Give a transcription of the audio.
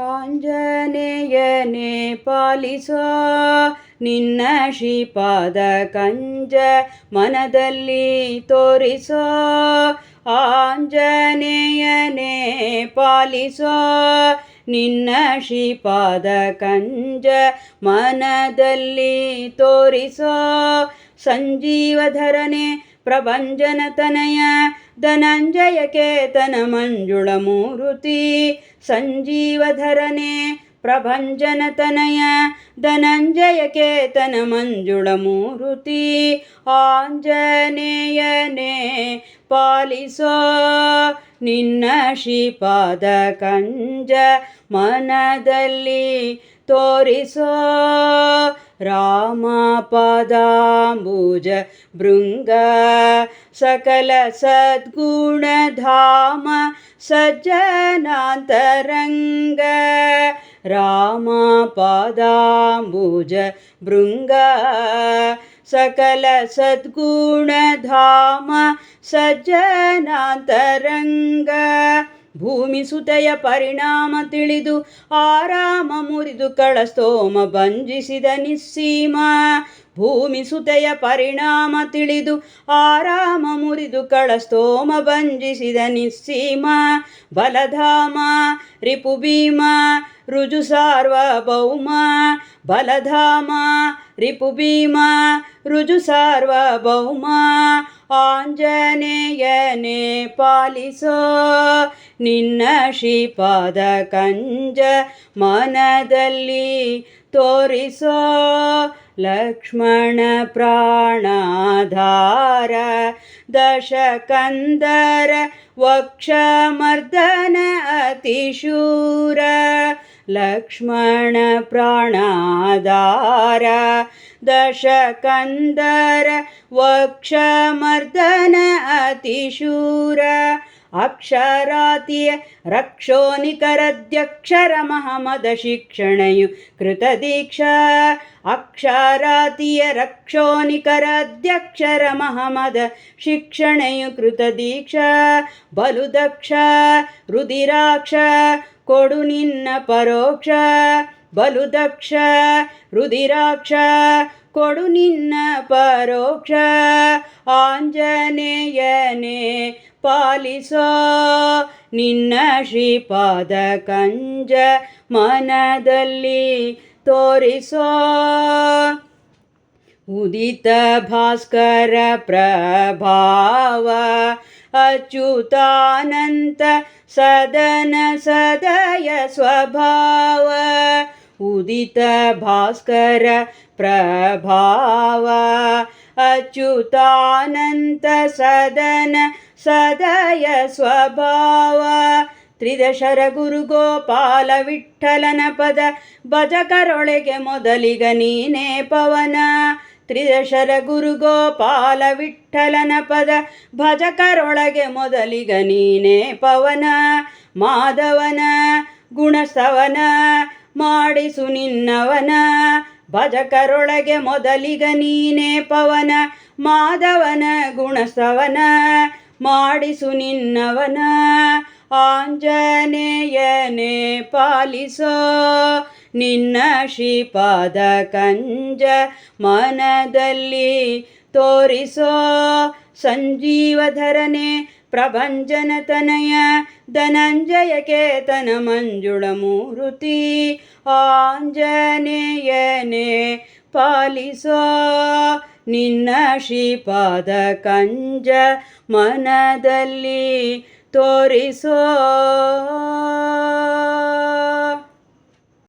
ಆಂಜನೇಯನೇ ಪಾಲಿಸೋ ನಿನ್ನ ಶ್ರೀಪಾದ ಕಂಜ ಮನದಲ್ಲಿ ತೋರಿಸೋ. ಆಂಜನೇಯನೇ ಪಾಲಿಸೋ ನಿನ್ನ ಶ್ರೀಪಾದ ಕಂಜ ಮನದಲ್ಲಿ ತೋರಿಸೋ. ಸಂಜೀವಧರನೆ ಪ್ರಭಂಜನ ತನಯ ಧನಂಜಯ ಕೇತನ ಮಂಜುಳ ಮೂರುತಿ. ಸಂಜೀವಧರನೆ ಪ್ರಭಂಜನ ತನಯ ಧನಂಜಯ ಕೇತನ ಮಂಜುಳ ಮೂರುತಿ. ಆಂಜನೇಯನೇ ಪಾಲಿಸೋ ನಿನ್ನ ಶ್ರೀಪಾದ ಕಂಜ ಮನದಲ್ಲಿ ತೋರಿಸೋ रामापदाम्बुज भृङ्ग सकलसद्गुणधाम सज्जनान्तरङ्ग। रामापदाम्बुज भृङ्ग सकलसद्गुणधाम सज्जनान्तरङ्ग। ಭೂಮಿ ಸುತೆಯ ಪರಿಣಾಮ ತಿಳಿದು ಆರಾಮ ಮುರಿದು ಕಳಸ್ತೋಮ ಭಂಜಿಸಿದ ನಿಸ್ಸೀಮ ಭೂಮಿ ಸುತೆಯ ಪರಿಣಾಮ ತಿಳಿದು ಆರಾಮ ಮುರಿದು ಕಳಸ್ತೋಮ ಭಂಜಿಸಿದ ನಿಸ್ಸೀಮ ಬಲಧಾಮ ರಿಪುಭೀಮ ರುಜು ಸಾರ್ವಭೌಮ ಬಲಧಾಮ ರಿಪುಭೀಮ ರುಜು ಸಾರ್ವಭೌಮ ಆಂಜನೇಯನೇ ಪಾಲಿಸೋ ನಿನ್ನ ಶ್ರೀಪಾದ ಕಂಜ ಮನದಲ್ಲಿ ತೋರಿಸೋ ಲಕ್ಷ್ಮಣ ಪ್ರಾಣಾಧಾರ ದಶಕಂದರ ವಕ್ಷಮರ್ದನ ಅತಿಶೂರ लक्ष्मणप्राणाधार दशकन्दर वक्षमर्दन अतिशूर अक्षरातीय रक्षो निकरद्यक्षरमहमदशिक्षणयु कृतदीक्षा अक्षरातीय रक्षो निकरद्यक्षरमहमद शिक्षणयु कृतदीक्षा बलुदक्ष रुधिराक्ष ಕೊಡು ನಿನ್ನ ಪರೋಕ್ಷ ಬಲು ದಕ್ಷ ರುದಿರಾಕ್ಷ ಕೊಡು ನಿನ್ನ ಪರೋಕ್ಷ, ಆಂಜನೇಯನೇ, ಪಾಲಿಸೋ ನಿನ್ನ ಶ್ರೀಪಾದ ಕಂಜ ಮನದಲ್ಲಿ ತೋರಿಸೋ. ಉದಿತ ಭಾಸ್ಕರ ಪ್ರಭಾವ ಅಚ್ಯುತಾನಂತ ಸದನ ಸದಯ ಸ್ವಭಾವ, ಉದಿತ ಭಾಸ್ಕರ ಪ್ರಭಾವ. ಅಚ್ಯುತಾನಂತ ಸದನ ಸದಯ ಸ್ವಭಾವ, ತ್ರಿದಶರ ಗುರು ಗೋಪಾಲ ವಿಠಲನ ಪದ, ಭಜಕರೊಳಗೆ ಮೊದಲಿಗ ನೀನೇ ಪವನ. ತ್ರಿದಶರ ಗುರು ಗೋಪಾಲ ವಿಠಲನ ಪದ. ಭಜಕರೊಳಗೆ ಮೊದಲಿಗ ನೀನೇ ಪವನ, ಮಾಧವನ, ಗುಣಸವನ, ಮಾಡಿಸು ನಿನ್ನವನ. ಭಜಕರೊಳಗೆ ಮೊದಲಿಗ ನೀನೇ ಪವನ, ಮಾಧವನ, ಗುಣಸವನ, ಮಾಡಿಸು ನಿನ್ನವನ. ಆಂಜನೇಯನೇ ಪಾಲಿಸೋ ನಿನ್ನ ಶ್ರೀಪಾದ ಕಂಜ ಮನದಲ್ಲಿ ತೋರಿಸೋ ಸಂಜೀವಧರನೆ ಪ್ರಭಂಜನ ತನಯ ಧನಂಜಯ ಕೇತನ ಮಂಜುಳ ಮೂರುತಿ ಆಂಜನೇಯನೇ ಪಾಲಿಸೋ ನಿನ್ನ ಶ್ರೀಪಾದ ಕಂಜ ಮನದಲ್ಲಿ ತೋರಿಸೋ.